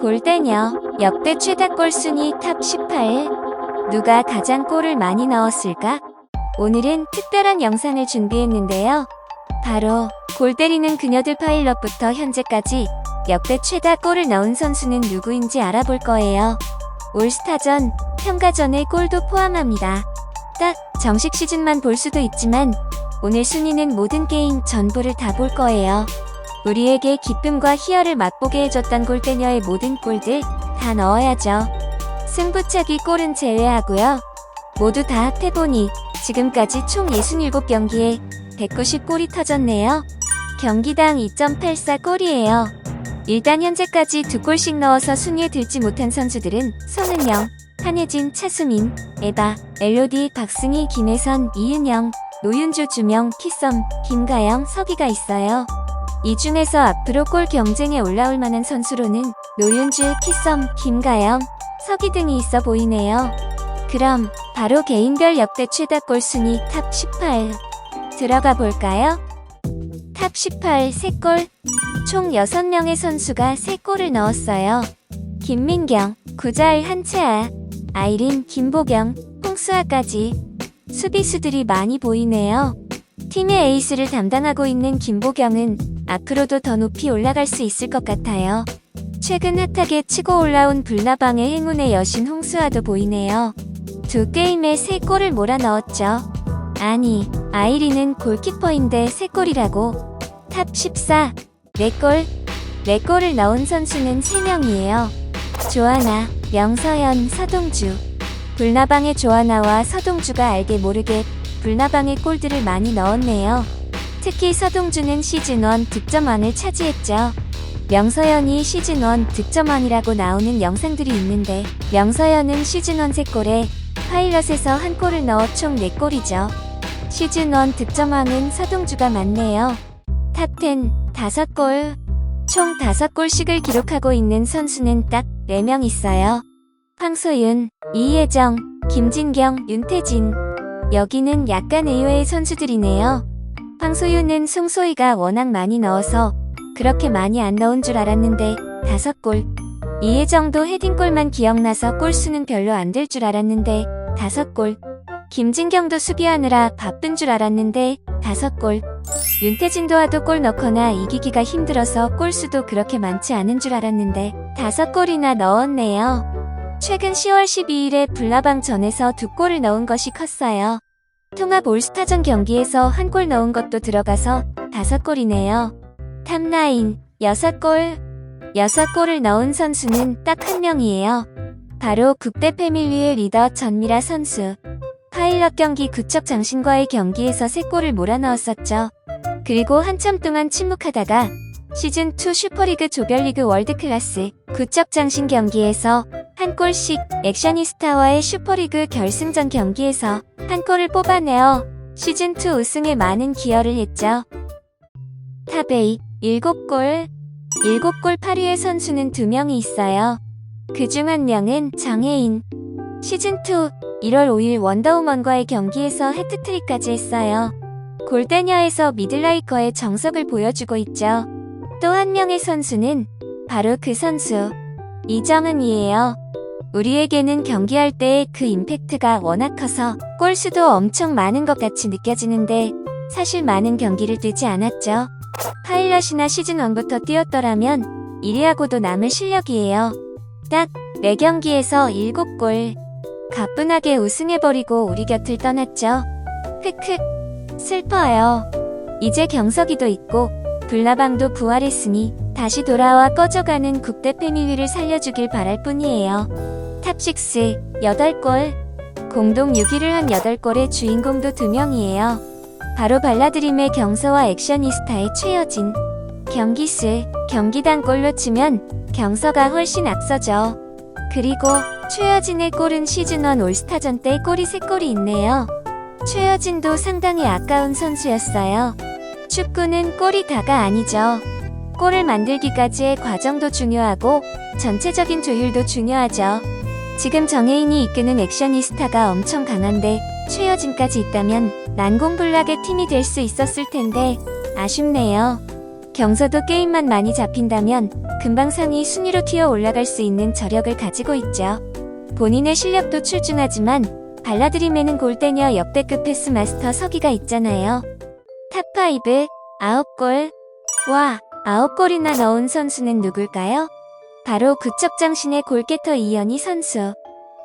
골대녀 역대 최다골 순위 탑 18. 누가 가장 골을 많이 넣었을까? 오늘은 특별한 영상을 준비했는데요. 바로 골 때리는 그녀들 파일럿부터 현재까지 역대 최다 골을 넣은 선수는 누구인지 알아볼 거예요. 올스타전, 평가전의 골도 포함합니다. 딱 정식 시즌만 볼 수도 있지만 오늘 순위는 모든 게임 전부를 다 볼 거예요. 우리에게 기쁨과 희열을 맛보게 해줬던 골대녀의 모든 골들 다 넣어야죠. 승부차기 골은 제외하고요. 모두 다 합해보니 지금까지 총 67경기에 190골이 터졌네요. 경기당 2.84골이에요. 일단 현재까지 두 골씩 넣어서 순위에 들지 못한 선수들은 손은영, 한혜진, 차수민, 에바, 엘로디, 박승희, 김혜선, 이은영, 노윤주, 주명, 키썸, 김가영, 서기가 있어요. 이 중에서 앞으로 골 경쟁에 올라올 만한 선수로는 노윤주, 키썸, 김가영, 서기 등이 있어 보이네요. 그럼 바로 개인별 역대 최다 골 순위 탑 18 들어가 볼까요? 탑 18 3골 총 6명의 선수가 3골을 넣었어요. 김민경, 구자일 한채아, 아이린, 김보경, 홍수아까지 수비수들이 많이 보이네요. 팀의 에이스를 담당하고 있는 김보경은 앞으로도 더 높이 올라갈 수 있을 것 같아요. 최근 핫하게 치고 올라온 불나방의 행운의 여신 홍수아도 보이네요. 두 게임에 세 골을 몰아 넣었죠. 아니, 아이리는 골키퍼인데 세 골이라고. 탑 14, 4골. 4골을 넣은 선수는 3명이에요. 조하나, 명서현, 서동주. 불나방의 조하나와 서동주가 알게 모르게 불나방의 골들을 많이 넣었네요. 특히 서동주는 시즌1 득점왕을 차지했죠. 명서현이 시즌1 득점왕이라고 나오는 영상들이 있는데 명서현은 시즌1 3골에 파일럿에서 한 골을 넣어 총 4골이죠. 시즌1 득점왕은 서동주가 맞네요. 탑10 5골 총 5골씩을 기록하고 있는 선수는 딱 4명 있어요. 황소윤, 이혜정, 김진경, 윤태진 여기는 약간 의외의 선수들이네요. 황소윤은 송소희가 워낙 많이 넣어서 그렇게 많이 안 넣은 줄 알았는데 5골 이혜정도 헤딩골만 기억나서 골수는 별로 안 될 줄 알았는데 5골 김진경도 수비하느라 바쁜 줄 알았는데 5골 윤태진도 하도 골 넣거나 이기기가 힘들어서 골수도 그렇게 많지 않은 줄 알았는데 5골이나 넣었네요. 최근 10월 12일에 불나방 전에서 두 골을 넣은 것이 컸어요. 통합 올스타전 경기에서 한 골 넣은 것도 들어가서 5골이네요. 탑라인 6골 6골을 넣은 선수는 딱 한 명이에요. 바로 국대 패밀리의 리더 전미라 선수. 파일럿 경기 구척 장신과의 경기에서 3골을 몰아넣었었죠. 그리고 한참 동안 침묵하다가 시즌2 슈퍼리그 조별리그 월드클래스 구척 장신 경기에서 한 골씩 액션이스타와의 슈퍼리그 결승전 경기에서 한 골을 뽑아내어 시즌2 우승에 많은 기여를 했죠. 탑8 7골 7골 8위의 선수는 2명이 있어요. 그 중 한 명은 장혜인. 시즌2 1월 5일 원더우먼과의 경기에서 해트트릭까지 했어요. 골대녀에서 미들라이커의 정석을 보여주고 있죠. 또 한 명의 선수는 바로 그 선수 이정은이에요. 우리에게는 경기할 때의 그 임팩트가 워낙 커서 골수도 엄청 많은 것 같이 느껴지는데 사실 많은 경기를 뛰지 않았죠. 파일럿이나 시즌1부터 뛰었더라면 1위하고도 남을 실력이에요. 딱 4경기에서 7골. 가뿐하게 우승해버리고 우리 곁을 떠났죠. 크크. 슬퍼요. 이제 경석이도 있고 불나방도 부활했으니 다시 돌아와 꺼져가는 국대 패밀리를 살려주길 바랄 뿐이에요. 탑6 8골. 공동 6위를 한 8골의 주인공도 2명이에요. 바로 발라드림의 경서와 액션이스타의 최여진. 경기수, 경기당 골로 치면 경서가 훨씬 앞서죠. 그리고 최여진의 골은 시즌1 올스타전 때 골이 3골이 있네요. 최여진도 상당히 아까운 선수였어요. 축구는 골이 다가 아니죠. 골을 만들기까지의 과정도 중요하고 전체적인 조율도 중요하죠. 지금 정혜인이 이끄는 액션이스타가 엄청 강한데 최여진까지 있다면 난공불락의 팀이 될 수 있었을 텐데 아쉽네요. 경서도 게임만 많이 잡힌다면 금방 상위 순위로 튀어 올라갈 수 있는 저력을 가지고 있죠. 본인의 실력도 출중하지만 발라드림에는 골대녀 역대급 패스 마스터 서기가 있잖아요. 탑5 9골 와 9골이나 넣은 선수는 누굴까요? 바로 구척장신의 골게터 이현희 선수.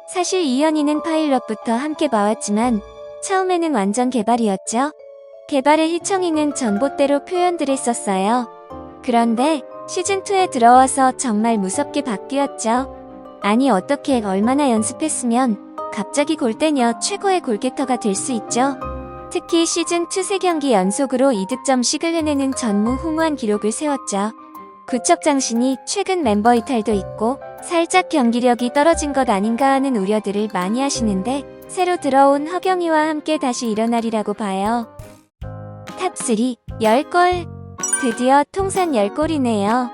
사실 이현희는 파일럿부터 함께 봐왔지만 처음에는 완전 개발이었죠. 개발의 희청이는 전봇대로 표현들 했었어요. 그런데 시즌2에 들어와서 정말 무섭게 바뀌었죠. 아니 어떻게 얼마나 연습했으면 갑자기 골대녀 최고의 골게터가 될 수 있죠. 특히 시즌2 3경기 연속으로 2득점씩을 해내는 전무후무한 기록을 세웠죠. 구척장신이 최근 멤버 이탈도 있고 살짝 경기력이 떨어진 것 아닌가 하는 우려들을 많이 하시는데 새로 들어온 허경이와 함께 다시 일어나리라고 봐요. 탑3 10골 드디어 통산 10골이네요.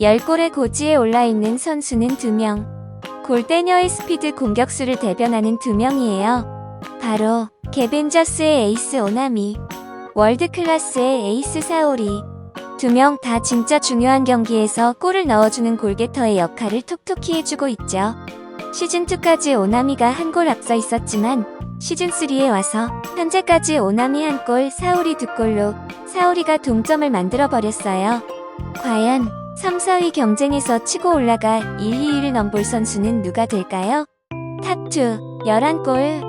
10골의 고지에 올라있는 선수는 2명. 골대녀의 스피드 공격수를 대변하는 2명이에요. 바로 개벤저스의 에이스 오나미, 월드클래스의 에이스 사오리. 두 명 다 진짜 중요한 경기에서 골을 넣어주는 골게터의 역할을 톡톡히 해주고 있죠. 시즌2까지 오나미가 한 골 앞서 있었지만 시즌3에 와서 현재까지 오나미 한 골, 사오리 두 골로 사오리가 동점을 만들어버렸어요. 과연 3, 4위 경쟁에서 치고 올라가 1, 2위를 넘볼 선수는 누가 될까요? 탑2 11골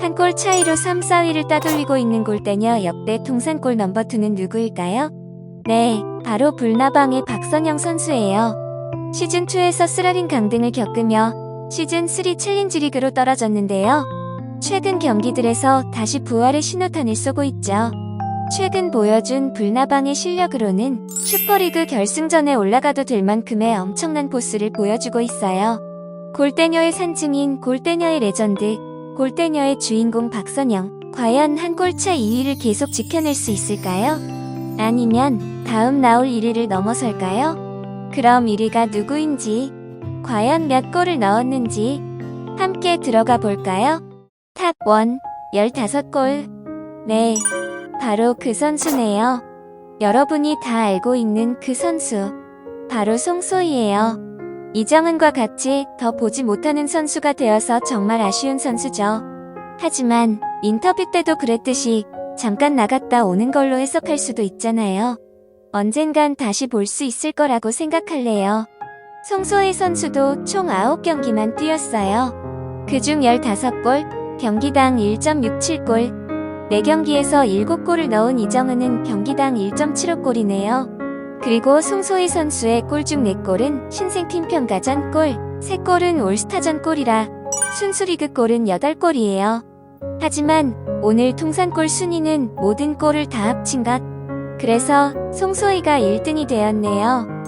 한 골 차이로 3, 4위를 따돌리고 있는 골대녀 역대 통산골 넘버2는 누구일까요? 네, 바로 불나방의 박선영 선수예요. 시즌2에서 쓰라린 강등을 겪으며 시즌3 챌린지 리그로 떨어졌는데요. 최근 경기들에서 다시 부활의 신호탄을 쏘고 있죠. 최근 보여준 불나방의 실력으로는 슈퍼리그 결승전에 올라가도 될 만큼의 엄청난 포스를 보여주고 있어요. 골대녀의 산증인 골대녀의 레전드, 골대녀의 주인공 박선영, 과연 한 골차 2위를 계속 지켜낼 수 있을까요? 아니면 다음 나올 1위를 넘어설까요? 그럼 1위가 누구인지, 과연 몇 골을 넣었는지 함께 들어가 볼까요? 탑 1, 15골. 네, 바로 그 선수네요. 여러분이 다 알고 있는 그 선수. 바로 송소희예요. 이정은과 같이 더 보지 못하는 선수가 되어서 정말 아쉬운 선수죠. 하지만 인터뷰 때도 그랬듯이 잠깐 나갔다 오는 걸로 해석할 수도 있잖아요. 언젠간 다시 볼 수 있을 거라고 생각할래요. 송소희 선수도 총 9경기만 뛰었어요. 그중 15골, 경기당 1.67골, 4경기에서 7골을 넣은 이정은은 경기당 1.75골이네요. 그리고 송소희 선수의 골 중 4골은 신생팀 평가전 골, 3골은 올스타전 골이라 순수리그 골은 8골이에요. 하지만 오늘 통산골 순위는 모든 골을 다 합친 것. 그래서 송소희가 1등이 되었네요.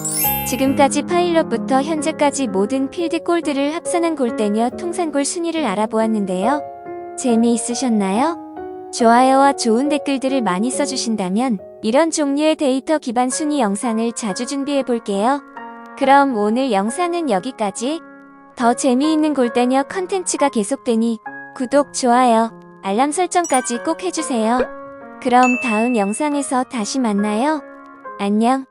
지금까지 파일럿부터 현재까지 모든 필드 골들을 합산한 골대녀 통산골 순위를 알아보았는데요. 재미있으셨나요? 좋아요와 좋은 댓글들을 많이 써주신다면 이런 종류의 데이터 기반 순위 영상을 자주 준비해 볼게요. 그럼 오늘 영상은 여기까지. 더 재미있는 골대녀 컨텐츠가 계속되니 구독, 좋아요, 알람 설정까지 꼭 해주세요. 그럼 다음 영상에서 다시 만나요. 안녕.